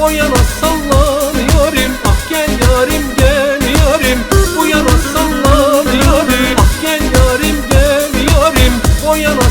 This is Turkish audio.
O yana sallan yarim Ah gel yarim gel yarim. Bu yana sallan yarim Ah gel yarim gel yarim. O yana